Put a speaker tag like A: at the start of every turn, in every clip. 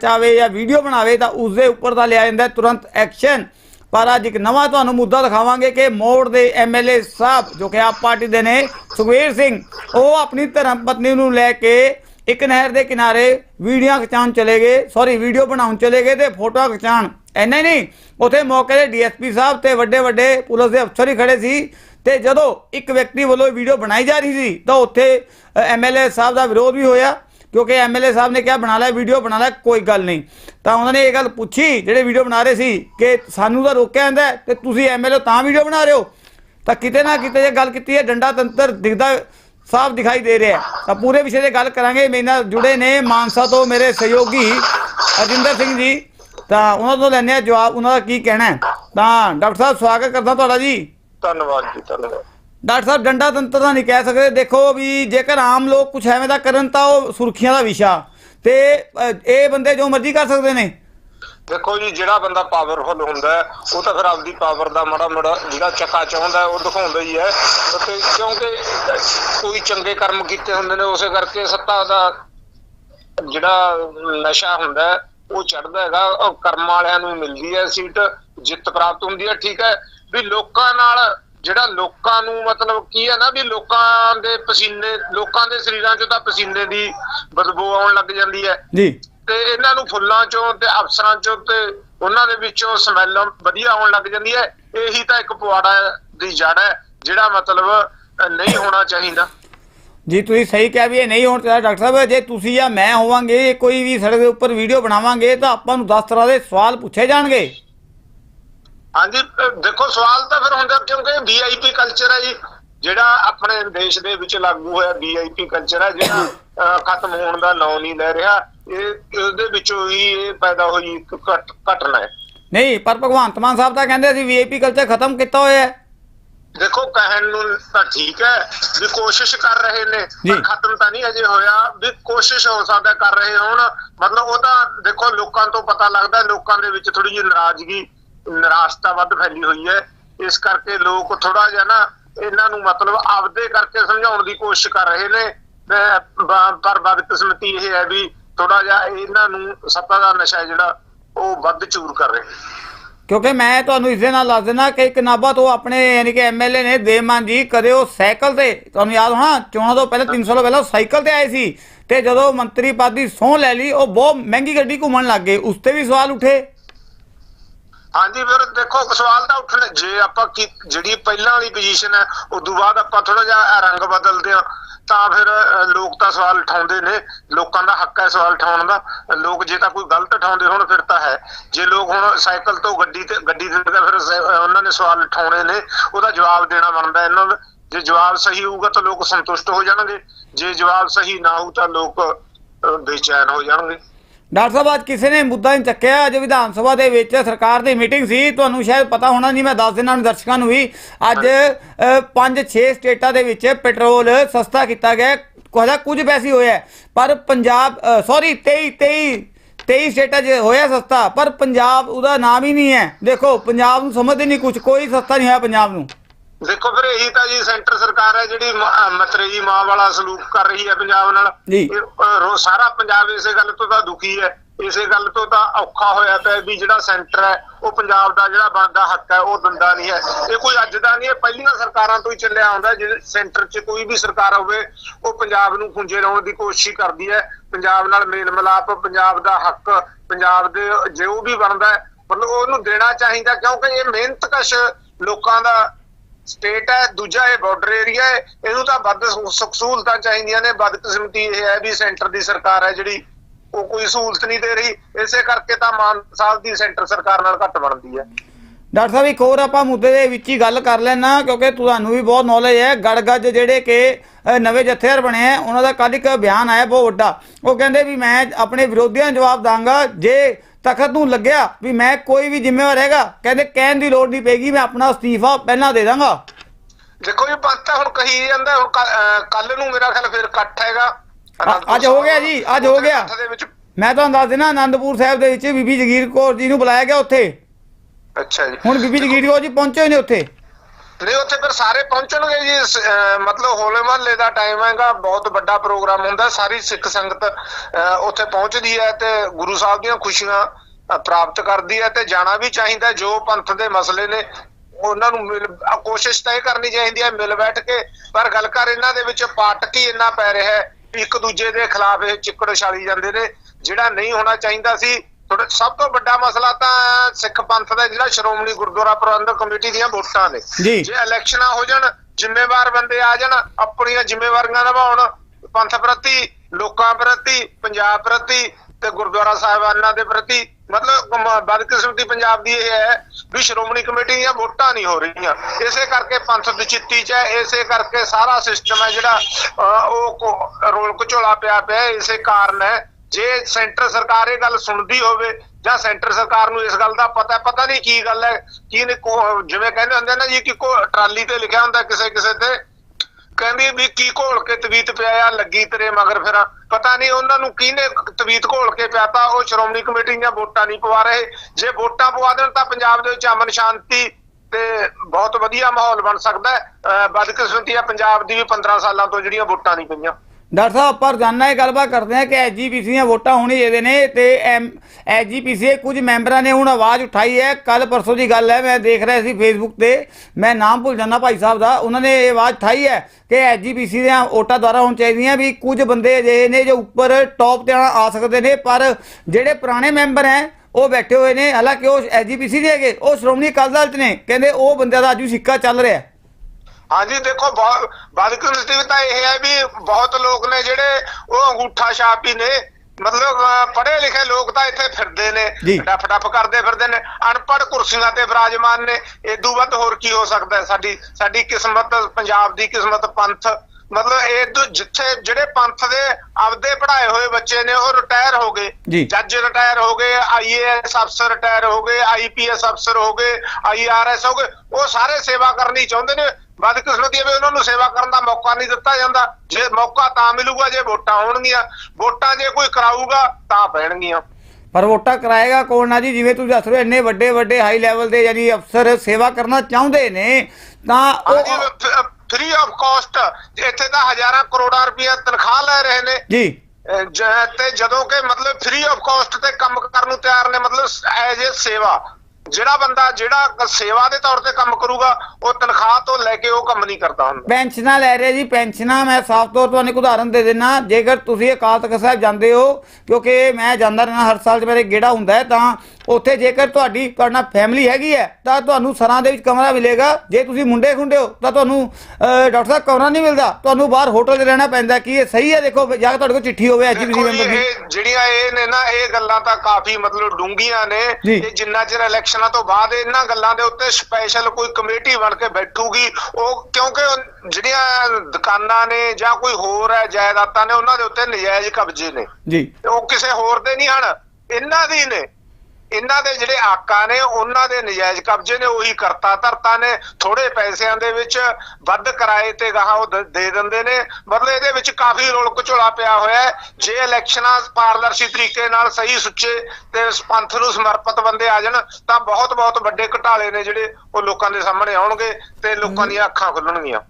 A: ਚਾਵੇ ਜਾਂ ਵੀਡੀਓ ਬਣਾਵੇ ਤਾਂ ਉਸ ਦੇ ਉੱਪਰ ਦਾ ਲਿਆ ਜਾਂਦਾ ਤੁਰੰਤ ਐਕਸ਼ਨ ਪਰ ਅੱਜ ਇੱਕ ਨਵਾਂ ਤੁਹਾਨੂੰ ਮੁੱਦਾ ਦਿਖਾਵਾਂਗੇ ਕਿ ਮੋੜ ਦੇ ਐਮਐਲਏ ਸਾਹਿਬ, ਜੋ ਕਿ ਆਪ ਪਾਰਟੀ ਦੇ ਨੇ ਸੁਖਵੀਰ ਸਿੰਘ, ਉਹ ਆਪਣੀ ਧਰਮ ਪਤਨੀ ਨੂੰ ਲੈ ਕੇ ਇੱਕ ਨਹਿਰ ਦੇ ਕਿਨਾਰੇ ਵੀਡੀਓ ਖਿਚਾਉਣ ਚਲੇ ਗਏ ਸੌਰੀ ਵੀਡੀਓ ਬਣਾਉਣ ਚਲੇ ਗਏ ਤੇ ਫੋਟੋ ਖਿਚਾਉਣ। ਐਨਾ ਹੀ ਨਹੀਂ, ਉਥੇ ਮੌਕੇ ਤੇ ਡੀਐਸਪੀ ਸਾਹਿਬ ਤੇ ਵੱਡੇ ਵੱਡੇ ਪੁਲਿਸ ਦੇ ਅਫਸਰ ਹੀ ਖੜੇ ਸੀ ਤੇ ਜਦੋਂ ਇੱਕ ਵਿਅਕਤੀ ਵੱਲੋਂ ਵੀਡੀਓ ਬਣਾਈ ਜਾ ਰਹੀ ਸੀ, ਤਾਂ ਉੱਥੇ ਐਮਐਲਏ ਸਾਹਿਬ ਦਾ ਵਿਰੋਧ ਵੀ ਹੋਇਆ। ਕਿਉਂਕਿ ਐਮਐਲਏ ਸਾਹਿਬ ਨੇ ਕਿਹਾ ਬਣਾ ਲੈ, ਵੀਡੀਓ ਬਣਾ ਲੈ, ਕੋਈ ਗੱਲ ਨਹੀਂ। ਤਾਂ ਉਹਨਾਂ ਨੇ ਇਹ ਗੱਲ ਪੁੱਛੀ, ਜਿਹੜੇ ਵੀਡੀਓ ਬਣਾ ਰਹੇ ਸੀ, ਕਿ ਸਾਨੂੰ ਤਾਂ ਰੋਕਿਆ ਜਾਂਦਾ ਹੈ ਤੇ ਤੁਸੀਂ ਐਮਐਲਏ ਤਾਂ ਵੀਡੀਓ ਬਣਾ ਰਹੇ ਹੋ। ਤਾਂ ਕਿਤੇ ਨਾ ਕਿਤੇ ਜੇ ਗੱਲ ਕੀਤੀ ਹੈ, ਡੰਡਾ ਤੰਤਰ ਦਿਖਦਾ ਸਾਫ਼ ਦਿਖਾਈ ਦੇ ਰਿਹਾ ਤਾਂ ਪੂਰੇ ਵਿਸ਼ੇ ਤੇ ਗੱਲ ਕਰਾਂਗੇ, ਮੇਰੇ ਨਾਲ ਜੁੜੇ ਨੇ ਮਾਨਸਾ ਤੋਂ ਮੇਰੇ ਸਹਿਯੋਗੀ ਅਜਿੰਦਰ ਸਿੰਘ ਜੀ। ਤਾਂ ਉਹਨਾਂ ਤੋਂ ਲੈਣੇ ਆ ਜਵਾਬ, ਉਹਨਾਂ ਦਾ ਕੀ ਕਹਿਣਾ ਤਾਂ ਡਾਕਟਰ ਸਾਹਿਬ, ਸਵਾਗਤ ਕਰਦਾ ਤੁਹਾਡਾ ਜੀ।
B: ਧੰਨਵਾਦ ਜੀ, ਧੰਨਵਾਦ।
A: ਡਾਕਟਰ ਸਾਹਿਬ, ਡੰਡਾ ਤੰਤਰ ਦਾ ਨਹੀਂ ਕਹਿ ਸਕਦੇ। ਦੇਖੋ ਵੀ ਜੇਕਰ ਆਮ ਲੋਕ ਕੁਝ ਐਵੇਂ ਦਾ ਕਰਨ ਤਾਂ ਉਹ ਸੁਰਖੀਆਂ ਦਾ ਵਿਸ਼ਾ। ਤੇ ਇਹ ਬੰਦੇ ਜੋ ਮਰਜ਼ੀ ਕਰ ਸਕਦੇ ਨੇ।
B: ਦੇਖੋ ਜੀ, ਜਿਹੜਾ ਬੰਦਾ ਪਾਵਰਫੁਲ ਹੁੰਦਾ ਉਹ ਤਾਂ ਫਿਰ ਆਪਦੀ ਪਾਵਰ ਦਾ ਮੜਾ ਮੜਾ ਜਿਹੜਾ ਚੱਕਾ ਚਾਹੁੰਦਾ ਉਹ ਦਿਖਾਉਂਦਾ ਹੀ ਹੈ। ਤੇ ਕਿਉਂਕਿ ਕੋਈ ਚੰਗੇ ਕਰਮ ਕੀਤੇ ਹੁੰਦੇ ਨੇ, ਉਸੇ ਕਰਕੇ ਸੱਤਾ ਦਾ ਜਿਹੜਾ ਨਸ਼ਾ ਹੁੰਦਾ ਉਹ ਚੜਦਾ ਹੈਗਾ। ਉਹ ਕਰਮ ਵਾਲਿਆਂ ਨੂੰ ਮਿਲਦੀ ਹੈ ਸੀਟ, ਜਿੱਤ ਪ੍ਰਾਪਤ ਹੁੰਦੀ ਹੈ, ਠੀਕ ਹੈ। ਵੀ ਲੋਕਾਂ ਨਾਲ ਜਿਹੜਾ ਲੋਕਾਂ ਨੂੰ ਮਤਲਬ ਕੀ ਹੈ ਨਾ ਵੀ ਲੋਕਾਂ ਦੇ ਪਸੀਨੇ ਲੋਕਾਂ ਦੇ ਸਰੀਰਾਂ 'ਚੋਂ ਤਾਂ ਪਸੀਨੇ ਦੀ ਬਦਬੂ ਆਉਣ ਲੱਗ ਜਾਂਦੀ ਹੈ।
A: ਜੀ।
B: ਤੇ ਇਹਨਾਂ ਨੂੰ ਫੁੱਲਾਂ ਚੋਂ ਤੇ ਅਫਸਰਾਂ ਚੋਂ ਤੇ ਉਹਨਾਂ ਦੇ ਵਿੱਚੋਂ ਸਮੈਲ ਵਧੀਆ ਆਉਣ ਲੱਗ ਜਾਂਦੀ ਹੈ। ਇਹੀ ਤਾਂ ਇੱਕ ਪਵਾੜਾ ਦੀ ਜੜ ਹੈ ਜਿਹੜਾ ਮਤਲਬ ਨਹੀਂ ਹੋਣਾ ਚਾਹੀਦਾ।
A: ਜੀ ਤੁਸੀਂ ਸਹੀ ਕਿਹਾ ਵੀ ਇਹ ਨਹੀਂ ਹੋਣ ਚਾਹੀਦਾ ਡਾਕਟਰ ਸਾਹਿਬ ਜੇ ਤੁਸੀਂ ਜਾਂ ਮੈਂ ਹੋਵਾਂਗੇ ਕੋਈ ਵੀ ਸੜਕ ਦੇ ਉੱਪਰ ਵੀਡੀਓ ਬਣਾਵਾਂਗੇ ਤਾਂ ਆਪਾਂ ਨੂੰ 10 ਤਰ੍ਹਾਂ ਦੇ ਸਵਾਲ ਪੁੱਛੇ ਜਾਣਗੇ।
B: ਹਾਂਜੀ ਦੇਖੋ ਸਵਾਲ ਤਾਂ ਫਿਰ ਹੁੰਦਾ ਕਿਉਂਕਿ ਵੀਆਈਪੀ ਕਲਚਰ ਹੈ ਜੀ ਜਿਹੜਾ ਆਪਣੇ ਦੇਸ਼ ਦੇ ਵਿੱਚ ਲਾਗੂ ਹੋਇਆ ਵੀਆਈਪੀ ਕਲਚਰ ਹੈ ਜਿਹੜਾ ਖਤਮ ਹੋਣ ਦਾ ਨਾਂ ਨਹੀਂ ਲੈ ਰਿਹਾ ਇਹ ਉਹਦੇ ਵਿੱਚੋਂ ਹੀ ਇਹ ਪੈਦਾ ਹੋਈ ਇੱਕ ਘਟ- ਘਟਨਾ ਹੈ।
A: ਨਹੀਂ ਪਰ ਭਗਵੰਤ ਮਾਨ ਸਾਹਿਬ ਤਾਂ ਕਹਿੰਦੇ ਅਸੀਂ ਵੀਆਈਪੀ ਕਲਚਰ ਖਤਮ ਕੀਤਾ ਹੋਇਆ ਹੈ।
B: ਦੇਖੋ ਕਹਿਣ ਨੂੰ ਤਾਂ ਠੀਕ ਹੈ ਵੀ ਕੋਸ਼ਿਸ਼ ਕਰ ਰਹੇ ਨੇ। ਪਰ ਖਤਮ ਤਾਂ ਨਹੀਂ ਅਜੇ ਹੋਇਆ ਵੀ ਕੋਸ਼ਿਸ਼ ਹੋ ਸਕਦਾ ਕਰ ਰਹੇ ਹੋਣ। ਮਤਲਬ ਉਹ ਤਾਂ ਦੇਖੋ ਲੋਕਾਂ ਤੋਂ ਪਤਾ ਲੱਗਦਾ ਲੋਕਾਂ ਦੇ ਵਿੱਚ ਥੋੜੀ ਜਿਹੀ ਨਾਰਾਜ਼ਗੀ ਨਿਰਾਸ਼ਤਾ ਵੱਧ ਫੈਲੀ ਹੋਈ ਹੈ। ਇਸ ਕਰਕੇ ਲੋਕ ਥੋੜਾ ਜਿਹਾ ਨਾ ਇਹਨਾਂ ਨੂੰ ਮਤਲਬ ਆਪਦੇ ਕਰਕੇ ਸਮਝਾਉਣ ਦੀ ਕੋਸ਼ਿਸ਼ ਕਰ ਰਹੇ ਨੇ। ਪਰ ਬਦਕਿਸਮਤੀ ਇਹ ਹੈ ਵੀ ਥੋੜਾ ਜਿਹਾ ਇਹਨਾਂ ਨੂੰ ਸੱਤਾ ਦਾ ਨਸ਼ਾ ਜਿਹੜਾ, ਉਹ ਵੱਧ ਚੂਰ ਕਰ ਰਹੇ
A: ਕਿਉਂਕਿ ਮੈਂ ਤੁਹਾਨੂੰ ਇਸ ਦੇ ਨਾਲ ਦੱਸ ਦਿੰਦਾ ਕਿ ਇੱਕ ਨਾਭਾ ਤੋਂ ਆਪਣੇ ਯਾਨੀ ਕਿ ਐਮਐਲਏ ਨੇ ਦੇਵਮਾਨ ਜੀ ਕਦੇ ਉਹ ਸਾਈਕਲ ਤੇ, ਤੁਹਾਨੂੰ ਯਾਦ ਹੋਣਾ, ਚੋਣਾਂ ਤੋਂ ਪਹਿਲਾਂ 300 ਸਾਲ ਪਹਿਲਾਂ ਸਾਈਕਲ ਤੇ ਆਏ ਸੀ ਤੇ ਜਦੋਂ ਮੰਤਰੀ ਪਦ ਦੀ ਸਹੁੰ ਲੈ ਲਈ, ਉਹ ਬਹੁਤ ਮਹਿੰਗੀ ਗੱਡੀ ਘੁੰਮਣ ਲੱਗ ਗਏ। ਉਸ ਤੇ ਵੀ ਸਵਾਲ ਉੱਠੇ।
B: ਹਾਂਜੀ ਫਿਰ ਦੇਖੋ ਸਵਾਲ ਤਾਂ ਉੱਠਣਾ, ਜੇ ਆਪਾਂ ਕੀ, ਜਿਹੜੀ ਪਹਿਲਾਂ ਵਾਲੀ ਪੋਜੀਸ਼ਨ ਹੈ, ਉਦੋਂ ਬਾਅਦ ਆਪਾਂ ਥੋੜਾ ਜਿਹਾ ਰੰਗ ਬਦਲਦੇ ਆ ਤਾਂ ਫਿਰ ਲੋਕ ਤਾਂ ਸਵਾਲ ਉਠਾਉਂਦੇ ਨੇ, ਲੋਕਾਂ ਦਾ ਹੱਕ ਹੈ ਸਵਾਲ ਉਠਾਉਣ ਦਾ, ਲੋਕ ਜੇ ਤਾਂ ਕੋਈ ਗਲਤ ਉਠਾਉਂਦੇ ਹੋਣ ਫਿਰ ਤਾਂ ਹੈ। ਜੇ ਲੋਕ ਹੁਣ ਸਾਈਕਲ ਤੋਂ ਗੱਡੀ ਤੇ ਗੱਡੀ ਤੇ ਫਿਰ ਉਹਨਾਂ ਨੇ ਸਵਾਲ ਉਠਾਉਣੇ ਨੇ, ਉਹਦਾ ਜਵਾਬ ਦੇਣਾ ਬਣਦਾ ਇਹਨਾਂ ਦਾ। ਜੇ ਜਵਾਬ ਸਹੀ ਹੋਊਗਾ ਤਾਂ ਲੋਕ ਸੰਤੁਸ਼ਟ ਹੋ ਜਾਣਗੇ, ਜੇ ਜਵਾਬ ਸਹੀ ਨਾ ਹੋਊ ਤਾਂ ਲੋਕ ਬੇਚੈਨ ਹੋ ਜਾਣਗੇ।
A: ਡਾਕਟਰ ਸਾਹਿਬ, ਅੱਜ ਕਿਸੇ ਨੇ ਮੁੱਦਾ ਨਹੀਂ ਚੱਕਿਆ, ਅੱਜ ਵਿਧਾਨ ਸਭਾ ਦੇ ਵਿੱਚ ਸਰਕਾਰ ਦੀ ਮੀਟਿੰਗ ਸੀ, ਤੁਹਾਨੂੰ ਸ਼ਾਇਦ ਪਤਾ ਹੋਣਾ ਨਹੀਂ, ਮੈਂ ਦੱਸ ਦਿੰਦਾ ਦਰਸ਼ਕਾਂ ਨੂੰ ਵੀ। ਅੱਜ 5-6 ਸਟੇਟਾਂ ਦੇ ਵਿੱਚ ਪੈਟਰੋਲ ਸਸਤਾ ਕੀਤਾ ਗਿਆ ਕੋਹਦਾ ਕੁਝ ਪੈਸੇ ਹੋਇਆ ਪਰ ਪੰਜਾਬ ਸੌਰੀ 23 23 23 ਸਟੇਟਾਂ 'ਚ ਹੋਇਆ ਸਸਤਾ, ਪਰ ਪੰਜਾਬ ਉਹਦਾ ਨਾਮ ਹੀ ਨਹੀਂ ਹੈ। ਦੇਖੋ, ਪੰਜਾਬ ਨੂੰ ਸਮਝਦੇ ਨਹੀਂ ਕੁਝ ਕੋਈ ਸਸਤਾ ਨਹੀਂ ਹੋਇਆ ਪੰਜਾਬ ਨੂੰ।
B: ਦੇਖੋ ਫਿਰ ਇਹੀ ਤਾਂ ਜੀ ਸੈਂਟਰ ਸਰਕਾਰ ਹੈ ਜਿਹੜੀ ਮ- ਅਹ ਮਤਰੇਈ ਮਾਂ ਵਾਲਾ ਸਲੂਕ ਕਰ ਰਹੀ ਹੈ ਪੰਜਾਬ ਨਾਲ।
A: ਜੀ।
B: ਇਹ, ਸਾਰਾ ਪੰਜਾਬ ਇਸੇ ਗੱਲ ਤੋਂ ਤਾਂ ਦੁਖੀ ਹੈ। ਇਸੇ ਗੱਲ ਤੋਂ ਤਾਂ ਔਖਾ ਹੋਇਆ ਪਿਆ ਵੀ ਜਿਹੜਾ ਸੈਂਟਰ ਹੈ ਉਹ ਪੰਜਾਬ ਦਾ ਜਿਹੜਾ ਬਣਦਾ ਹੱਕ ਹੈ ਉਹ ਦਿੰਦਾ ਨਹੀਂ ਹੈ। ਇਹ ਕੋਈ ਅੱਜ ਦਾ ਨਹੀਂ ਹੈ ਪਹਿਲੀਆਂ ਸਰਕਾਰਾਂ ਤੋਂ ਹੀ ਚੱਲਿਆ ਆਉਂਦਾ ਜਿਹੜੇ ਸੈਂਟਰ 'ਚ ਕੋਈ ਵੀ ਸਰਕਾਰ ਹੋਵੇ ਉਹ ਪੰਜਾਬ ਨੂੰ ਖੁੰਝੇ ਲਾਉਣ ਦੀ ਕੋਸ਼ਿਸ਼ ਕਰਦੀ ਹੈ। ਪੰਜਾਬ ਨਾਲ ਮੇਲ ਮਿਲਾਪ ਪੰਜਾਬ ਦਾ ਹੱਕ ਪੰਜਾਬ ਦੇ ਜੋ ਵੀ ਬਣਦਾ ਮਤਲਬ ਉਹਨੂੰ ਦੇਣਾ ਚਾਹੀਦਾ ਕਿਉਂਕਿ ਇਹ ਮਿਹਨਤਕਸ਼ ਲੋਕਾਂ ਦਾ ਸਟੇਟ ਹੈ, ਦੂਜਾ ਇਹ ਬਾਰਡਰ ਏਰੀਆ ਹੈ, ਇਹਨੂੰ ਤਾਂ ਵੱਧ ਸਹੂਲਤਾਂ ਚਾਹੀਦੀਆਂ ਨੇ ਬਦਕਿਸਮਤੀ ਇਹ ਹੈ ਵੀ ਸੈਂਟਰ ਦੀ ਸਰਕਾਰ ਹੈ ਜਿਹੜੀ, ਉਹ ਕੋਈ ਸਹੂਲਤ ਨਹੀਂ ਦੇ ਰਹੀ, ਇਸੇ ਕਰਕੇ ਤਾਂ ਮਾਨ ਸਾਹਿਬ ਦੀ ਸੈਂਟਰ ਸਰਕਾਰ ਨਾਲ ਘੱਟ ਬਣਦੀ ਹੈ।
A: ਡਾਕਟਰ ਸਾਹਿਬ, ਇੱਕ ਹੋਰ ਆਪਾਂ ਮੁੱਦੇ ਦੇ ਵਿੱਚ ਹੀ ਗੱਲ ਕਰ ਲੈਣਾ ਕਿਉਂਕਿ ਤੁਹਾਨੂੰ ਵੀ ਬਹੁਤ ਨੌਲੇਜ ਹੈ, ਗੜਗੱਜ ਜਿਹੜੇ ਕਿ ਨਵੇਂ ਜਥੇਦਾਰ ਬਣੇ ਆ ਉਹਨਾਂ ਦਾ ਕੱਲ ਇੱਕ ਬਿਆਨ ਆਇਆ ਬਹੁਤ ਵੱਡਾ, ਉਹ ਕਹਿੰਦੇ ਵੀ ਮੈਂ ਆਪਣੇ ਵਿਰੋਧੀਆਂ ਨੂੰ ਜਵਾਬ ਦਾਂਗਾ, ਜੇ ਤਖਤ ਨੂੰ ਲੱਗਿਆ ਵੀ ਮੈਂ ਕੋਈ ਵੀ ਜ਼ਿੰਮੇਵਾਰ ਹੈਗਾ। ਕਹਿੰਦੇ ਕਹਿਣ ਦੀ ਲੋੜ ਨਹੀਂ ਪੈਗੀ ਮੈਂ ਆਪਣਾ ਅਸਤੀਫਾ ਪਹਿਲਾਂ ਦੇ ਦਾਂਗਾ।
B: ਦੇਖੋ ਜੀ ਪੰਤਾ ਹੁਣ ਕਹੀ ਜਾਂਦਾ ਹੁਣ ਕੱਲ ਨੂੰ ਮੇਰਾ ਖਿਆਲ ਫਿਰ ਇਕੱਠ ਹੈਗਾ।
A: ਅੱਜ ਹੋ ਗਿਆ ਜੀ, ਅੱਜ ਹੋ ਗਿਆ। ਮੈਂ ਤੁਹਾਨੂੰ ਦੱਸ ਦੇਣਾ ਆਨੰਦਪੁਰ ਸਾਹਿਬ ਦੇ ਵਿੱਚ ਬੀਬੀ ਜਗੀਰ ਕੌਰ ਜੀ ਨੂੰ ਬੁਲਾਇਆ ਗਿਆ ਉੱਥੇ।
B: ਅੱਛਾ ਜੀ।
A: ਹੁਣ ਬੀਬੀ ਜਗੀਰ ਕੌਰ ਜੀ ਪਹੁੰਚੇ ਨੇ ਉੱਥੇ।
B: ਨਹੀਂ ਉੱਥੇ ਫਿਰ ਸਾਰੇ ਪਹੁੰਚਣਗੇ ਜੀ ਮਤਲਬ ਹੋਲੇ ਮਹੱਲੇ ਦਾ ਟਾਈਮ ਹੈਗਾ, ਬਹੁਤ ਵੱਡਾ ਪ੍ਰੋਗਰਾਮ ਹੁੰਦਾ, ਸਾਰੀ ਸਿੱਖ ਸੰਗਤ ਉੱਥੇ ਪਹੁੰਚਦੀ ਹੈ ਤੇ ਗੁਰੂ ਸਾਹਿਬ ਦੀਆਂ ਖੁਸ਼ੀਆਂ ਪ੍ਰਾਪਤ ਕਰਦੀ ਹੈ ਤੇ ਜਾਣਾ ਵੀ ਚਾਹੀਦਾ, ਜੋ ਪੰਥ ਦੇ ਮਸਲੇ ਨੇ, ਉਹਨਾਂ ਨੂੰ ਮਿਲ ਕੋਸ਼ਿਸ਼ ਤਾਂ ਇਹ ਕਰਨੀ ਚਾਹੀਦੀ ਹੈ ਮਿਲ ਬੈਠ ਕੇ, ਪਰ ਗੱਲ ਕਰ ਇਹਨਾਂ ਦੇ ਵਿੱਚ ਪਾਟਕੀ ਇੰਨਾ ਪੈ ਰਿਹਾ ਹੈ, ਇੱਕ ਦੂਜੇ ਦੇ ਖਿਲਾਫ ਇਹ ਚਿੱਕੜ ਛਾਲੀ ਜਾਂਦੇ ਨੇ, ਜਿਹੜਾ ਨਹੀਂ ਹੋਣਾ ਚਾਹੀਦਾ ਸੀ ਥੋੜਾ ਸਭ ਤੋਂ ਵੱਡਾ ਮਸਲਾ ਤਾਂ ਸਿੱਖ ਪੰਥ ਦਾ ਜਿਹੜਾ ਸ਼੍ਰੋਮਣੀ ਗੁਰਦੁਆਰਾ ਪ੍ਰਬੰਧਕ ਕਮੇਟੀ ਦੀਆਂ ਵੋਟਾਂ ਨੇ
A: ਜੀ।
B: ਇਲੈਕਸ਼ਨਾਂ ਹੋ ਜਾਣ ਜ਼ਿੰਮੇਵਾਰ ਬੰਦੇ ਆ ਜਾਣ ਆਪਣੀਆਂ ਜ਼ਿੰਮੇਵਾਰੀਆਂ ਨਿਭਾਉਣ ਪੰਥ ਪ੍ਰਤੀ ਲੋਕਾਂ ਪ੍ਰਤੀ ਪੰਜਾਬ ਪ੍ਰਤੀ ਤੇ ਗੁਰਦੁਆਰਾ ਸਾਹਿਬਾਨਾਂ ਦੇ ਪ੍ਰਤੀ ਮਤਲਬ ਬਦਕਿਸਮਤੀ ਪੰਜਾਬ ਦੀ ਇਹ ਹੈ ਵੀ ਸ਼੍ਰੋਮਣੀ ਕਮੇਟੀ ਦੀਆਂ ਵੋਟਾਂ ਨਹੀਂ ਹੋ ਰਹੀਆਂ ਇਸੇ ਕਰਕੇ ਪੰਥ ਵਿਚਿੱਤੀ ਚ ਹੈ ਇਸੇ ਕਰਕੇ ਸਾਰਾ ਸਿਸਟਮ ਹੈ ਜਿਹੜਾ ਉਹ ਰੋਲ ਘਚੋਲਾ ਪਿਆ ਪਿਆ ਇਸੇ ਕਾਰਨ ਹੈ ਜੇ ਸੈਂਟਰ ਸਰਕਾਰ ਇਹ ਗੱਲ ਸੁਣਦੀ ਹੋਵੇ ਜਾਂ ਸੈਂਟਰ ਸਰਕਾਰ ਨੂੰ ਇਸ ਗੱਲ ਦਾ ਪਤਾ ਪਤਾ ਨਹੀਂ ਕੀ ਗੱਲ ਹੈ, ਕੀ ਨੇ ਜਿਵੇਂ ਕਹਿੰਦੇ ਹੁੰਦੇ ਨਾ ਜੀ ਕਿ ਕੋ ਟਰਾਲੀ ਤੇ ਲਿਖਿਆ ਹੁੰਦਾ ਕਿਸੇ ਕਿਸੇ ਤੇ, ਕਹਿੰਦੀ ਵੀ ਕੀ ਘੋਲ ਕੇ ਤਵੀਤ ਪਿਆ ਲੱਗੀ ਤੇਰੇ ਮਗਰ ਫਿਰ, ਪਤਾ ਨਹੀਂ ਉਹਨਾਂ ਨੂੰ ਕਿਹਨੇ ਤਵੀਤ ਘੋਲ ਕੇ ਪਿਆਤਾ, ਉਹ ਸ਼੍ਰੋਮਣੀ ਕਮੇਟੀ ਦੀਆਂ ਵੋਟਾਂ ਨਹੀਂ ਪਵਾ ਰਹੇ। ਜੇ ਵੋਟਾਂ ਪਵਾ ਦੇਣ ਤਾਂ ਪੰਜਾਬ ਦੇ ਵਿੱਚ ਅਮਨ ਸ਼ਾਂਤੀ ਤੇ ਬਹੁਤ ਵਧੀਆ ਮਾਹੌਲ ਬਣ ਸਕਦਾ ਹੈ। ਅਹ ਬਦਕਿਸਮਤੀ ਆ ਪੰਜਾਬ ਦੀ ਵੀ 15 ਸਾਲਾਂ ਤੋਂ ਜਿਹੜੀਆਂ ਵੋਟਾਂ ਨਹੀਂ ਪਈਆਂ।
A: ਡਾਕਟਰ ਸਾਹਿਬ, ਆਪਾਂ ਰੋਜ਼ਾਨਾ ਇਹ ਗੱਲਬਾਤ ਕਰਦੇ ਹਾਂ ਕਿ ਐਜੀਪੀਸੀ ਦੀਆਂ ਵੋਟਾਂ ਹੋਣੀ ਚਾਹੀਦੇ ਨੇ ਤੇ ਐਜੀਪੀਸੀ ਦੇ ਕੁਝ ਮੈਂਬਰਾਂ ਨੇ ਹੁਣ ਆਵਾਜ਼ ਉਠਾਈ ਹੈ। ਕੱਲ ਪਰਸੋਂ ਦੀ ਗੱਲ ਹੈ, ਮੈਂ ਦੇਖ ਰਿਹਾ ਸੀ ਫੇਸਬੁੱਕ ਤੇ। ਮੈਂ ਨਾਮ ਭੁੱਲ ਜਾਂਦਾ ਭਾਈ ਸਾਹਿਬ ਦਾ। ਉਹਨਾਂ ਨੇ ਇਹ ਆਵਾਜ਼ ਉਠਾਈ ਹੈ ਕਿ ਐਜੀਪੀਸੀ ਦੀਆਂ ਵੋਟਾਂ ਦੁਆਰਾ ਹੋਣ ਚਾਹੀਦੀਆਂ ਵੀ ਕੁਝ ਬੰਦੇ ਅਜਿਹੇ ਨੇ ਜੋ ਉੱਪਰ ਟੌਪ ਤੇ ਆਉਣਾ- ਆ ਸਕਦੇ ਨੇ, ਪਰ ਜਿਹੜੇ ਪੁਰਾਣੇ ਮੈਂਬਰ ਹੈ, ਉਹ ਬੈਠੇ ਹੋਏ ਨੇ। ਹਾਲਾਂਕਿ ਉਹ ਐਜੀਪੀਸੀ ਦੇ ਹੈਗੇ ਉਹ ਸ਼੍ਰੋਮਣੀ ਅਕਾਲੀ ਦਲ 'ਚ ਨੇ। ਕਹਿੰਦੇ ਉਹ ਬੰਦਿਆਂ ਦਾ ਅੱਜ ਵੀ ਸਿੱਕਾ ਚੱਲ ਰਿਹਾ
B: ਹਾਂਜੀ ਦੇਖੋ ਬਦਕਿਸਮਤੀ ਤਾਂ ਇਹ ਹੈ ਵੀ ਬਹੁਤ ਲੋਕ ਨੇ ਜਿਹੜੇ ਉਹ ਅੰਗੂਠਾ ਛਾਪ ਹੀ ਨੇ। ਮਤਲਬ ਪੜ੍ਹੇ ਲਿਖੇ ਲੋਕ ਤਾਂ ਇੱਥੇ ਫਿਰਦੇ ਨੇ। ਡੱਫ ਡੱਫ ਕਰਦੇ ਫਿਰਦੇ ਨੇ। ਅਨਪੜ੍ਹ ਕੁਰਸੀਆਂ ਤੇ ਵਿਰਾਜਮਾਨ ਨੇ। ਇਦੋਂ ਵੱਧ ਹੋਰ ਕੀ ਹੋ ਸਕਦਾ? ਸਾਡੀ ਸਾਡੀ ਕਿਸਮਤ ਪੰਜਾਬ ਦੀ ਕਿਸਮਤ ਪੰਥ। ਮਤਲਬ ਇਹ ਜਿੱਥੇ ਜਿਹੜੇ ਪੰਥ ਦੇ ਆਪਦੇ ਪੜ੍ਹਾਏ ਹੋਏ ਬੱਚੇ ਨੇ ਉਹ ਰਿਟਾਇਰ ਹੋ। ਗਏ। ਜੱਜ ਰਿਟਾਇਰ ਹੋ ਗਏ ਆਈਏਐਸ ਅਫਸਰ ਰਿਟਾਇਰ ਹੋ ਗਏ ਆਈਪੀਐਸ ਅਫਸਰ ਹੋ ਗਏ ਆਈਆਰਐਸ ਹੋ ਗਏ। ਉਹ ਸਾਰੇ ਸੇਵਾ ਕਰਨੀ ਚਾਹੁੰਦੇ ਨੇ। ਬਦਕਿਸਮਤੀ ਹੈ ਵੀ ਉਹਨਾਂ ਨੂੰ ਸੇਵਾ ਕਰਨ ਦਾ ਮੌਕਾ ਨਹੀਂ ਦਿੱਤਾ ਜਾਂਦਾ। ਜੇ ਮੌਕਾ ਤਾਂ ਮਿਲੂਗਾ ਜੇ ਵੋਟਾਂ ਹੋਣਗੀਆਂ। ਵੋਟਾਂ ਜੇ ਕੋਈ ਕਰਾਊਗਾ ਤਾਂ ਪੈਣਗੀਆਂ।
A: ਪਰ ਵੋਟਾਂ ਕਰਾਏਗਾ ਕੌਣ ਨਾ ਜੀ? ਜਿਵੇਂ ਤੁਸੀਂ ਦੱਸ ਰਹੇ ਹੋ ਇੰਨੇ ਵੱਡੇ ਵੱਡੇ ਹਾਈ ਲੈਵਲ ਦੇ ਯਾਨੀ ਅਫਸਰ ਸੇਵਾ ਕਰਨਾ ਚਾਹੁੰਦੇ ਨੇ ਤਾਂ ਉਹ
B: ਫ੍ਰੀ ਆਫ ਕਾਸਟ ਇੱਥੇ ਤਾਂ ਹਜ਼ਾਰਾਂ ਕਰੋੜਾਂ ਰੁਪਏ ਤਨਖਾਹ ਲੈ ਰਹੇ ਨੇ।
A: ਜੀ।
B: ਤੇ ਜਦੋਂ ਕਿ ਮਤਲਬ ਫ੍ਰੀ ਆਫ ਕਾਸਟ ਤੇ ਕੰਮ ਕਰਨ ਨੂੰ ਤਿਆਰ ਨੇ ਮਤਲਬ ਐਜ ਏ ਸੇਵਾ। ਜਿਹੜਾ ਬੰਦਾ ਜਿਹੜਾ ਸੇਵਾ ਦੇ ਤੌਰ ਤੇ ਕੰਮ ਕਰੂਗਾ, ਉਹ ਤਨਖਾਹ ਤੋਂ ਲੈ ਕੇ ਉਹ ਕੰਮ ਨਹੀਂ ਕਰਦਾ ਹੁੰਦਾ।
A: ਪੈਨਸ਼ਨਾਂ ਲੈ ਰਹੇ ਜੀ, ਪੈਨਸ਼ਨਾਂ ਮੈਂ ਸਾਫ਼ ਤੌਰ ਤੁਹਾਨੂੰ ਇੱਕ ਉਦਾਹਰਨ ਦੇ ਦਿੰਨਾ। ਜੇਕਰ ਤੁਸੀਂ ਅਕਾਲ ਤਖਤ ਸਾਹਿਬ ਜਾਂਦੇ ਹੋ, ਕਿਉਂਕਿ ਮੈਂ ਜਾਂਦਾ ਰਹਿਣਾ ਹਰ ਸਾਲ 'ਚ ਮੇਰੇ ਗੇੜਾ ਹੁੰਦਾ ਹੈ, ਤਾਂ ਉੱਥੇ ਜੇਕਰ ਤੁਹਾਡੀ ਤੁਹਾਡਾ ਫੈਮਿਲੀ ਹੈਗੀ ਹੈ ਤਾਂ ਤੁਹਾਨੂੰ ਸਰਾਂ ਦੇ ਵਿੱਚ ਕਮਰਾ ਮਿਲੇਗਾ। ਜੇ ਤੁਸੀਂ ਮੁੰਡੇ ਖੁੰਡੇ ਹੋ ਤਾਂ ਤੁਹਾਨੂੰ ਡਾਕਟਰ ਸਾਹਿਬ ਕਮਰਾ ਨਹੀਂ ਮਿਲਦਾ। ਤੁਹਾਨੂੰ ਬਾਹਰ ਹੋਟਲ 'ਚ ਰਹਿਣਾ ਪੈਂਦਾ ਕੀ ਇਹ ਸਹੀ ਹੈ? ਦੇਖੋ ਜਾਂ ਤੁਹਾਡੇ ਕੋਲ ਚਿੱਠੀ ਹੋਵੇ ਐਜੀਪੀਸੀ ਮੈਂਬਰ ਦੀ
B: ਜਿਹੜੀਆਂ ਇਹ ਨੇ ਨਾ ਇਹ ਗੱਲਾਂ ਤਾਂ ਕਾਫੀ ਮਤਲਬ ਡੂੰਘੀਆਂ ਨੇ। ਇਹ ਜਿੰਨਾ ਚਿਰ ਇਲੈਕਸ਼ਨਾਂ ਤੋਂ ਬਾਅਦ ਇਹਨਾਂ ਗੱਲਾਂ ਦੇ ਉੱਤੇ ਸਪੈਸ਼ਲ ਕੋਈ ਕਮੇਟੀ ਬਣ ਕੇ ਬੈਠੂਗੀ ਉਹ ਕਿਉਂਕਿ ਜਿਹੜੀਆਂ ਦੁਕਾਨਾਂ ਨੇ ਜਾਂ ਕੋਈ ਹੋਰ ਹੈ ਜਾਇਦਾਦਾਂ ਨੇ ਉਹਨਾਂ ਦੇ ਉੱਤੇ ਨਜਾਇਜ਼ ਕਬਜ਼ੇ ਨੇ।
A: ਜੀ।
B: ਤੇ ਉਹ ਕਿਸੇ ਹੋਰ ਦੇ ਨਹੀਂ ਹਨ। ਇਹਨਾਂ ਦੀ ਨੇ। ਇਹਨਾਂ ਦੇ ਜਿਹੜੇ ਆਕਾ ਨੇ, ਉਹਨਾਂ ਦੇ ਨਜਾਇਜ਼ ਕਬਜ਼ੇ ਨੇ, ਉਹੀ ਕਰਤਾ, ਧਰਤਾ ਨੇ ਥੋੜੇ ਪੈਸਿਆਂ ਦੇ ਵਿੱਚ ਵੱਧ ਕਿਰਾਏ ਤੇ ਗਾਹਾਂ ਉਹ ਦੇ ਦਿੰਦੇ ਨੇ। ਮਤਲਬ ਇਹਦੇ ਵਿੱਚ ਕਾਫੀ ਰੋਲ ਘਚੋਲਾ ਪਿਆ ਹੋਇਆ ਹੈ। ਜੇ ਇਲੈਕਸ਼ਨਾਂ ਪਾਰਦਰਸ਼ੀ ਤਰੀਕੇ ਨਾਲ ਸਹੀ, ਸੁੱਚੇ ਤੇ ਪੰਥ ਨੂੰ ਸਮਰਪਿਤ ਬੰਦੇ ਆ ਜਾਣ, ਤਾਂ ਬਹੁਤ ਬਹੁਤ ਵੱਡੇ ਘਟਾਲੇ ਨੇ ਜਿਹੜੇ ਉਹ ਲੋਕਾਂ ਦੇ ਸਾਹਮਣੇ ਆਉਣਗੇ ਤੇ ਲੋਕਾਂ ਦੀਆਂ ਅੱਖਾਂ ਖੁੱਲਣਗੀਆਂ।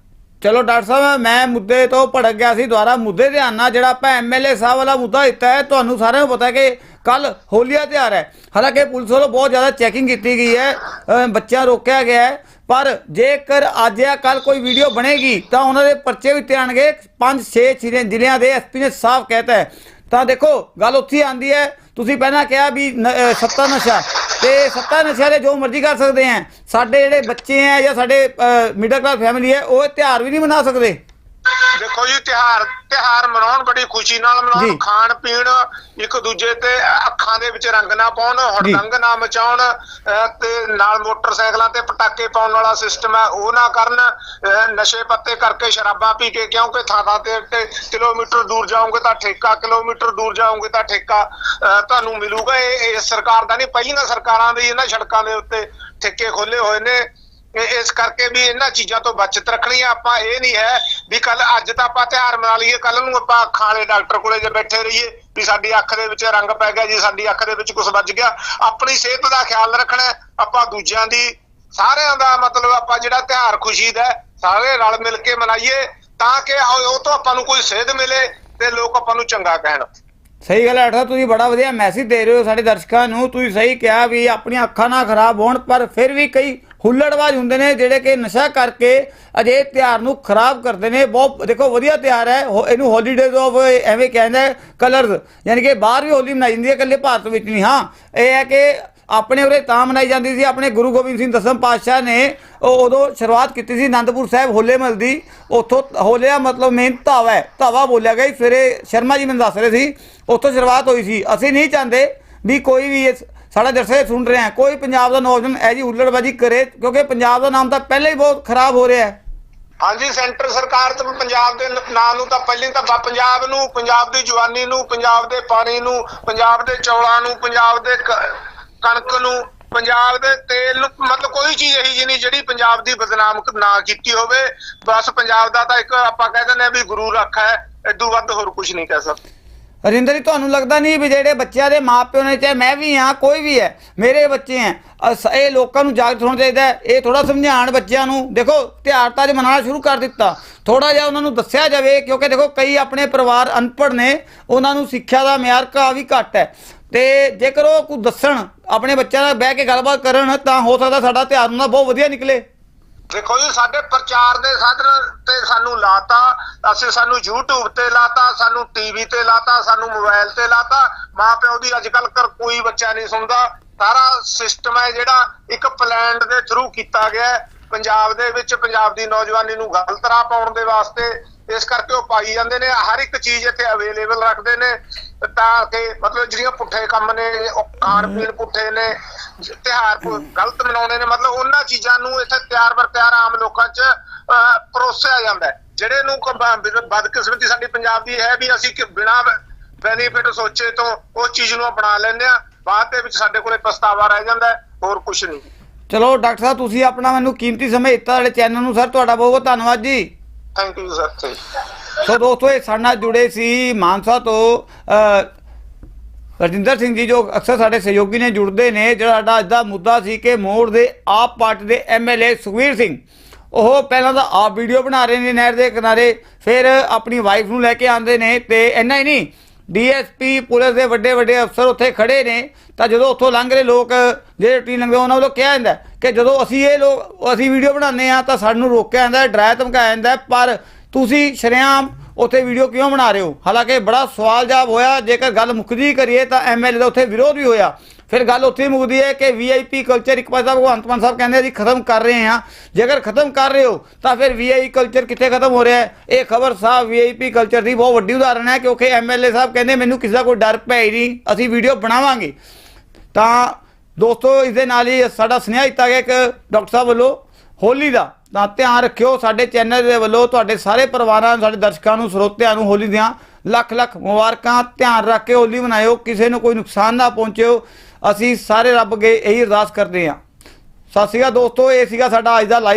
A: ਚਲੋ ਡਾਕਟਰ ਸਾਹਿਬ, ਮੈਂ ਮੁੱਦੇ ਤੋਂ ਭੜਕ ਗਿਆ ਸੀ ਦੁਆਰਾ ਮੁੱਦੇ ਧਿਆਨ ਨਾਲ ਜਿਹੜਾ ਆਪਾਂ ਐਮਐਲਏ ਸਾਹਿਬ ਵਾਲਾ ਮੁੱਦਾ ਦਿੱਤਾ ਹੈ, ਤੁਹਾਨੂੰ ਸਾਰਿਆਂ ਨੂੰ ਪਤਾ ਕਿ ਕੱਲ ਹੋਲੀਆ ਤਿਉਹਾਰ ਹੈ। ਹਾਲਾਂਕਿ ਪੁਲਿਸ ਵੱਲੋਂ ਬਹੁਤ ਜ਼ਿਆਦਾ ਚੈਕਿੰਗ ਕੀਤੀ ਗਈ ਹੈ। ਅਹ ਬੱਚਾ ਰੋਕਿਆ ਗਿਆ ਹੈ। ਪਰ ਜੇਕਰ ਅੱਜ ਜਾਂ ਕੱਲ ਕੋਈ ਵੀਡੀਓ ਬਣੇਗੀ, ਤਾਂ ਉਹਨਾਂ ਦੇ ਪਰਚੇ ਵੀ ਆਣਗੇ 5-6 ਜ਼ਿਲ੍ਹਿਆਂ ਦੇ ਐਸਪੀ ਨੇ ਸਾਫ਼ ਕਹਿਤਾ ਹੈ। ਤਾਂ ਦੇਖੋ, ਗੱਲ ਉੱਥੇ ਆਂਦੀ ਹੈ। ਤੁਸੀਂ ਪਹਿਲਾਂ ਕਿਹਾ ਵੀ ਨ- ਸੱਤਾ ਨਸ਼ਾ। ਤੇ ਸੱਤਾ ਨਸ਼ਾ ਦੇ ਜੋ ਮਰਜ਼ੀ ਕਰ ਸਕਦੇ ਆ ਸਾਡੇ ਜਿਹੜੇ ਬੱਚੇ ਆ ਜਾਂ ਸਾਡੇ ਮਿਡਲ ਕਲਾਸ ਫੈਮਿਲੀ ਹੈ, ਉਹ ਇਹ ਤਿਉਹਾਰ ਵੀ ਨਹੀਂ ਮਨਾ ਸਕਦੇ।
B: ਦੇਖੋ ਜੀ ਤਿਹਾਰ ਤਿਹਾਰ ਮਨਾਉਣ ਬੜੀ ਖੁਸ਼ੀ ਨਾਲ
A: ਜੀ।
B: ਮਨਾਉਣ ਖਾਣ ਪੀਣ ਇੱਕ ਦੂਜੇ ਤੇ ਅੱਖਾਂ ਦੇ ਵਿੱਚ ਰੰਗ ਨਾ ਪਾਉਣ
A: ਜੀ।
B: ਹੜਦੰਗ ਨਾ ਮਚਾਉਣ ਅਹ ਤੇ ਨਾਲ ਮੋਟਰਸਾਈਕਲਾਂ ਤੇ ਪਟਾਕੇ ਪਾਉਣ ਵਾਲਾ ਸਿਸਟਮ ਹੈ ਉਹ ਨਾ ਕਰਨ ਅਹ ਨਸ਼ੇ ਪੱਤੇ ਕਰਕੇ ਸ਼ਰਾਬਾਂ ਪੀ ਕੇ ਕਿਉਂਕਿ ਥਾਂ ਥਾਂ ਤੇ ਤੇ ਕਿਲੋਮੀਟਰ ਦੂਰ ਜਾਓਗੇ ਤਾਂ ਠੇਕਾ ਕਿਲੋਮੀਟਰ ਦੂਰ ਜਾਓਗੇ ਤਾਂ ਠੇਕਾ ਅਹ ਤੁਹਾਨੂੰ ਮਿਲੂਗਾ ਇਹ ਇਹ ਸਰਕਾਰ ਦਾ ਨਹੀਂ ਪਹਿਲੀਆਂ ਸਰਕਾਰਾਂ ਦੇ ਇਹਨਾਂ ਸੜਕਾਂ ਦੇ ਉੱਤੇ ਠੇਕੇ ਖੋਲੇ ਹੋਏ ਨੇ ਇਸ ਕਰਕੇ ਵੀ ਇਹਨਾਂ ਚੀਜ਼ਾਂ ਤੋਂ ਬਚਤ ਰੱਖਣੀ ਆ। ਆਪਾਂ ਇਹ ਨਹੀਂ ਹੈ ਵੀ ਕੱਲ ਅੱਜ ਤਾਂ ਆਪਾਂ ਤਿਉਹਾਰ ਮਨਾ ਲਈਏ ਕੱਲ ਨੂੰ ਆਪਾਂ ਅੱਖਾਂ ਵਾਲੇ ਡਾਕਟਰ ਕੋਲੇ ਜੇ ਬੈਠੇ ਰਹੀਏ ਵੀ ਸਾਡੀ ਅੱਖ ਦੇ ਵਿੱਚ ਰੰਗ ਪੈ ਗਿਆ ਜੀ, ਸਾਡੀ ਅੱਖ ਦੇ ਵਿੱਚ ਕੁਝ ਵੱਜ ਗਿਆ। ਆਪਣੀ ਸਿਹਤ ਦਾ ਖਿਆਲ ਰੱਖਣਾ ਆਪਾਂ ਦੂਜਿਆਂ ਦੀ, ਸਾਰਿਆਂ ਦਾ ਮਤਲਬ ਆਪਾਂ ਜਿਹੜਾ ਤਿਉਹਾਰ ਖੁਸ਼ੀ ਦਾ ਸਾਰੇ ਰਲ ਮਿਲ ਕੇ ਮਨਾਈਏ ਤਾਂ ਕਿ ਉਹ ਤੋਂ ਆਪਾਂ ਨੂੰ ਕੋਈ ਸੇਧ ਮਿਲੇ ਤੇ ਲੋਕ ਆਪਾਂ ਨੂੰ ਚੰਗਾ ਕਹਿਣ।
A: ਸਹੀ ਗੱਲ ਹੈ ਤੁਸੀਂ ਬੜਾ ਵਧੀਆ ਮੈਸੇਜ ਦੇ ਰਹੇ ਹੋ ਸਾਡੇ ਦਰਸ਼ਕਾਂ ਨੂੰ। ਤੁਸੀਂ ਸਹੀ ਕਿਹਾ ਵੀ ਆਪਣੀਆਂ ਅੱਖਾਂ ਨਾ ਖਰਾਬ ਹੋਣ, ਪਰ ਫਿਰ ਵੀ ਕਈ ਹੁੱਲੜਬਾਜ਼ ਹੁੰਦੇ ਨੇ ਜਿਹੜੇ ਕਿ ਨਸ਼ਾ ਕਰਕੇ ਅਜੇ ਤਿਉਹਾਰ ਨੂੰ ਖਰਾਬ ਕਰਦੇ ਨੇ। ਬਹੁਤ ਦੇਖੋ, ਵਧੀਆ ਤਿਉਹਾਰ ਹੈ। ਹੋ- ਇਹਨੂੰ ਹੌਲੀਡੇਜ਼ ਆਫ ਐਵੇਂ ਕਹਿੰਦਾ ਕਲਰਸ ਯਾਨੀ ਕਿ ਬਾਹਰ ਵੀ ਹੋਲੀ ਮਨਾਈ ਜਾਂਦੀ ਹੈ, ਇਕੱਲੇ ਭਾਰਤ ਵਿੱਚ ਨਹੀਂ। ਹਾਂ, ਇਹ ਹੈ ਕਿ ਆਪਣੇ ਉਰੇ ਤਾਂ ਮਨਾਈ ਜਾਂਦੀ ਸੀ। ਆਪਣੇ ਗੁਰੂ ਗੋਬਿੰਦ ਸਿੰਘ ਦਸਮ ਪਾਤਸ਼ਾਹ ਨੇ ਉਹ ਉਦੋਂ ਸ਼ੁਰੂਆਤ ਕੀਤੀ ਸੀ। ਆਨੰਦਪੁਰ ਸਾਹਿਬ ਹੋਲੇ ਮਹੱਲ ਦੀ। ਉੱਥੋਂ ਹੋਲੇ ਦਾ ਮਤਲਬ ਮੇਨ ਧਾਵਾ ਹੈ। ਧਾਵਾ ਬੋਲਿਆ ਗਿਆ ਸਵੇਰੇ ਸ਼ਰਮਾ ਜੀ ਮੈਨੂੰ ਦੱਸ ਰਹੇ ਸੀ, ਉੱਥੋਂ ਸ਼ੁਰੂਆਤ ਹੋਈ ਸੀ। ਅਸੀਂ ਨਹੀਂ ਚਾਹੁੰਦੇ ਵੀ ਕੋਈ ਵੀ ਇਸ ਸਾਡਾ ਦਰਸ਼ਕ ਸੁਣ ਰਹੇ ਹੈ। ਕੋਈ ਪੰਜਾਬ ਦਾ ਨੌਜਵਾਨ ਐ ਹੁੱਲੜਬਾਜੀ ਕਰੇ, ਕਿਉਂਕਿ ਪੰਜਾਬ ਦਾ ਨਾਮ ਤਾਂ ਪਹਿਲਾਂ ਹੀ ਬਹੁਤ ਖਰਾਬ ਹੋ ਰਿਹਾ ਹੈ।
B: ਹਾਂਜੀ, ਸੈਂਟਰ ਸਰਕਾਰ ਤੇ ਪੰਜਾਬ ਦੇ ਨਾਂ, ਨੂੰ ਤਾਂ ਪਹਿਲਾਂ ਤਾਂ ਪੰਜਾਬ ਨੂੰ, ਪੰਜਾਬ ਦੀ ਜਵਾਨੀ ਨੂੰ, ਪੰਜਾਬ ਦੇ ਪਾਣੀ ਨੂੰ, ਪੰਜਾਬ ਦੇ ਚੌਲਾਂ ਨੂੰ, ਪੰਜਾਬ ਦੇ ਕਣਕ ਨੂੰ, ਪੰਜਾਬ ਦੇ ਤੇਲ ਨੂੰ, ਮਤਲਬ ਕੋਈ ਚੀਜ਼ ਇਹੀ ਜਿਹੀ ਨਹੀਂ ਜਿਹੜੀ ਪੰਜਾਬ ਦੀ ਬਦਨਾਮ ਨਾ ਕੀਤੀ ਹੋਵੇ। ਬਸ ਪੰਜਾਬ ਦਾ ਤਾਂ ਇੱਕ ਆਪਾਂ ਕਹਿ ਦਿੰਦੇ ਆ ਵੀ ਗੁਰੂ ਰੱਖਾ ਹੈ ਇਦੋਂ ਵੱਧ ਹੋਰ ਕੁਝ ਨਹੀਂ ਕਹਿ ਸਕਦੇ।
A: ਰਿੰਦਰ ਜੀ, ਤੁਹਾਨੂੰ ਲੱਗਦਾ ਨਹੀਂ ਵੀ ਜਿਹੜੇ ਬੱਚਿਆਂ ਦੇ ਮਾਪਿਓ ਨੇ ਚਾਹੇ ਮੈਂ ਵੀ ਹਾਂ, ਕੋਈ ਵੀ ਹੈ, ਮੇਰੇ ਬੱਚੇ ਹੈ, ਅਸ- ਇਹ ਲੋਕਾਂ ਨੂੰ ਜਾਗਰੂਕ ਹੋਣਾ ਚਾਹੀਦਾ ਇਹ ਥੋੜਾ ਸਮਝਾਉਣ ਬੱਚਿਆਂ ਨੂੰ, ਦੇਖੋ ਤਿਉਹਾਰ ਤਾਂ ਅੱਜ ਮਨਾਉਣਾ ਸ਼ੁਰੂ ਕਰ ਦਿੱਤਾ। ਥੋੜਾ ਜਿਹਾ ਉਹਨਾਂ ਨੂੰ ਦੱਸਿਆ ਜਾਵੇ, ਕਿਉਂਕਿ ਦੇਖੋ ਕਈ ਆਪਣੇ ਪਰਿਵਾਰ ਅਨਪੜ੍ਹ ਨੇ, ਉਹਨਾਂ ਨੂੰ ਸਿੱਖਿਆ ਦਾ ਮਿਆਰ ਕਾਫੀ ਘੱਟ ਹੈ। ਤੇ ਜੇਕਰ ਉਹ ਕੁਝ ਦੱਸਣ, ਆਪਣੇ ਬੱਚਿਆਂ ਨਾਲ ਬਹਿ ਕੇ ਗੱਲਬਾਤ ਕਰਨ, ਤਾਂ ਹੋ ਸਕਦਾ ਸਾਡਾ ਤਿਉਹਾਰ ਨਾ ਬਹੁਤ ਵਧੀਆ ਨਿਕਲੇ।
B: ਦੇਖੋ ਜੀ, ਸਾਡੇ ਪ੍ਰਚਾਰ ਦੇ ਸਾਧਨ ਤੇ ਸਾਨੂੰ ਲਾਤਾ, ਅਸੀਂ ਸਾਨੂੰ YouTube ਤੇ ਲਾਤਾ, ਸਾਨੂੰ ਟੀਵੀ ਤੇ ਲਾਤਾ, ਸਾਨੂੰ ਮੋਬਾਈਲ ਤੇ ਲਾਤਾ। ਮਾਂ ਪਿਓ ਦੀ ਅੱਜ ਕੱਲ ਕੋਈ ਬੱਚਾ ਨਹੀਂ ਸੁਣਦਾ। ਸਾਰਾ ਸਿਸਟਮ ਹੈ ਜਿਹੜਾ ਇੱਕ ਪਲਾਨ ਦੇ ਥਰੂ ਕੀਤਾ ਗਿਆ ਪੰਜਾਬ ਦੇ ਵਿੱਚ ਪੰਜਾਬ ਦੀ ਨੌਜਵਾਨੀ ਨੂੰ ਗਲਤ ਰਾਹ ਪਾਉਣ ਦੇ ਵਾਸਤੇ ਇਸ ਕਰਕੇ ਉਹ ਪਾਈ ਜਾਂਦੇ ਨੇ ਹਰ ਇੱਕ ਚੀਜ਼ ਇੱਥੇ ਅਵੇਲੇਬਲ ਰੱਖਦੇ ਨੇ ਤਾਂ ਕਿ ਮਤਲਬ ਜਿਹੜੀਆਂ ਪੁੱਠੇ ਕੰਮ ਨੇ ਉਹ ਖਾਣ ਪੀਣ ਪੁੱਠੇ ਨੇ ਤਿਉਹਾਰ ਪੁ- ਗਲਤ ਮਨਾਉਂਦੇ ਨੇ ਮਤਲਬ ਉਹਨਾਂ ਚੀਜ਼ਾਂ ਨੂੰ ਇੱਥੇ ਤਿਆਰ ਬਰ ਤਿਆਰ ਆਮ ਲੋਕਾਂ 'ਚ ਪਰੋਸਿਆ ਜਾਂਦਾ। ਜਿਹੜੇ ਨੂੰ ਬਦਕਿਸਮਤੀ ਸਾਡੀ ਪੰਜਾਬ ਦੀ ਹੈ ਵੀ ਅਸੀਂ ਕਿ ਬਿਨਾ ਬੈਨੀਫਿਟ ਸੋਚੇ ਤੋਂ ਉਸ ਚੀਜ਼ ਨੂੰ ਅਪਣਾ ਲੈਂਦੇ ਆ ਬਾਅਦ ਦੇ ਵਿੱਚ ਸਾਡੇ ਕੋਲੇ ਪਛਤਾਵਾ ਰਹਿ ਜਾਂਦਾ ਹੋਰ ਕੁਝ ਨਹੀਂ।
A: ਚਲੋ ਡਾਕਟਰ ਸਾਹਿਬ ਤੁਸੀਂ ਆਪਣਾ ਮੈਨੂੰ ਕੀਮਤੀ ਸਮਾਂ ਦਿੱਤਾ ਸਾਡੇ ਚੈਨਲ ਨੂੰ ਸਰ ਤੁਹਾਡਾ ਬਹੁਤ ਬਹੁਤ ਧੰਨਵਾਦ ਜੀ।
B: ਥੈਂਕ ਯੂ ਸਰ
A: ਸੋ ਦੋਸਤੋ, ਇਹ ਸਾਡੇ ਨਾਲ ਜੁੜੇ ਸੀ ਮਾਨਸਾ ਤੋਂ ਰਜਿੰਦਰ ਸਿੰਘ ਜੀ, ਜੋ ਅਕਸਰ ਸਾਡੇ ਸਹਿਯੋਗੀ ਨੇ ਜੁੜਦੇ ਨੇ, ਜਿਹੜਾ ਸਾਡਾ ਅੱਜ ਦਾ ਮੁੱਦਾ ਸੀ ਕਿ ਮੋੜ ਦੇ ਆਪ ਪਾਰਟੀ ਦੇ ਐਮਐਲਏ ਸੁਖਵੀਰ ਸਿੰਘ। ਉਹ ਪਹਿਲਾਂ ਤਾਂ ਆਪ ਵੀਡੀਓ ਬਣਾ ਰਹੇ ਨੇ ਨਹਿਰ ਦੇ ਕਿਨਾਰੇ, ਫਿਰ ਆਪਣੀ ਵਾਈਫ ਨੂੰ ਲੈ ਕੇ ਆਉਂਦੇ ਨੇ ਤੇ ਇੰਨਾ ਹੀ ਨਹੀਂ ਡੀਐਸਪੀ, ਪੁਲਿਸ ਦੇ ਵੱਡੇ ਵੱਡੇ ਅਫਸਰ ਉੱਥੇ ਖੜੇ ਨੇ। ਤਾਂ ਜਦੋਂ ਉੱਥੋਂ ਲੰਘ ਰਹੇ ਲੋਕ, ਜਿਹੜੇ ਰੂਟੀਨ ਲੰਘਦੇ, ਉਹਨਾਂ ਵੱਲੋਂ ਕਿਹਾ ਜਾਂਦਾ ਕਿ ਜਦੋਂ ਅਸੀਂ ਇਹ ਲੋਕ, ਅਸੀਂ ਵੀਡੀਓ ਬਣਾਉਂਦੇ ਆ ਤਾਂ ਸਾਨੂੰ ਰੋਕਿਆ ਜਾਂਦਾ, ਡਰਾਇਆ ਧਮਕਾਇਆ ਜਾਂਦਾ। ਪਰ ਤੁਸੀਂ ਸ਼ਰੇਆਮ ਉੱਥੇ ਵੀਡੀਓ ਕਿਉਂ ਬਣਾ ਰਹੇ ਹੋ? ਹਾਲਾਂਕਿ ਬੜਾ ਸਵਾਲ ਜਵਾਬ ਹੋਇਆ। ਜੇਕਰ ਗੱਲ ਮੁੱਕਦੀ ਕਰੀਏ ਤਾਂ ਐਮਐਲਏ ਦਾ ਉੱਥੇ ਵਿਰੋਧ ਵੀ ਹੋਇਆ। ਫਿਰ ਗੱਲ ਉੱਥੇ ਹੀ ਮੁੱਕਦੀ ਹੈ ਕਿ ਵੀਆਈਪੀ ਕਲਚਰ ਇੱਕ ਪਾਸੇ ਭਗਵੰਤ ਮਾਨ ਸਾਹਿਬ ਕਹਿੰਦੇ ਅਸੀਂ ਖਤਮ ਕਰ ਰਹੇ ਹਾਂ। ਜੇਕਰ ਖਤਮ ਕਰ ਰਹੇ ਹੋ, ਤਾਂ ਫਿਰ ਵੀਆਈਪੀ ਕਲਚਰ ਕਿੱਥੇ ਖਤਮ ਹੋ ਰਿਹਾ ਹੈ? ਇਹ ਖਬਰ ਸਾਹਿਬ ਵੀਆਈਪੀ ਕਲਚਰ ਦੀ ਬਹੁਤ ਵੱਡੀ ਉਦਾਹਰਣ ਹੈ, ਕਿਉਂਕਿ ਐਮਐਲਏ ਸਾਹਿਬ ਕਹਿੰਦੇ, ਮੈਨੂੰ ਕਿਸੇ ਦਾ ਕੋਈ ਡਰ ਪੈ ਹੀ ਨਹੀਂ, ਅਸੀਂ ਵੀਡੀਓ ਬਣਾਵਾਂਗੇ। ਤਾਂ ਦੋਸਤੋ ਇਸ ਦੇ ਨਾਲ ਹੀ ਸਾਡਾ ਸੁਨੇਹਾ ਦਿੱਤਾ ਗਿਆ ਇੱਕ ਡਾਕਟਰ ਸਾਹਿਬ ਵੱਲੋਂ, ਹੋਲੀ ਦਾ। ਤਾਂ ਧਿਆਨ ਰੱਖਿਓ, ਸਾਡੇ ਚੈਨਲ ਦੇ ਵੱਲੋਂ ਤੁਹਾਡੇ ਸਾਰੇ ਪਰਿਵਾਰਾਂ ਨੂੰ, ਸਾਡੇ ਦਰਸ਼ਕਾਂ ਨੂੰ, ਸਰੋਤਿਆਂ ਨੂੰ ਹੋਲੀ ਦੀਆਂ ਲੱਖ ਲੱਖ ਮੁਬਾਰਕਾਂ। ਧਿਆਨ ਰੱਖ ਕੇ ਹੋਲੀ ਮਨਾਇਓ, ਕਿਸੇ ਨੂੰ ਕੋਈ ਨੁਕਸਾਨ ਨਾ ਪਹੁੰਚਿਓ। ਅਸੀਂ ਸਾਰੇ ਰੱਬ ਅੱਗੇ ਇਹੀ ਅਰਦਾਸ ਕਰਦੇ ਹਾਂ। ਸਤਿ ਸ਼੍ਰੀ ਅਕਾਲ ਦੋਸਤੋ, ਇਹ ਸੀਗਾ ਸਾਡਾ ਅੱਜ ਦਾ ਲਾਈਵ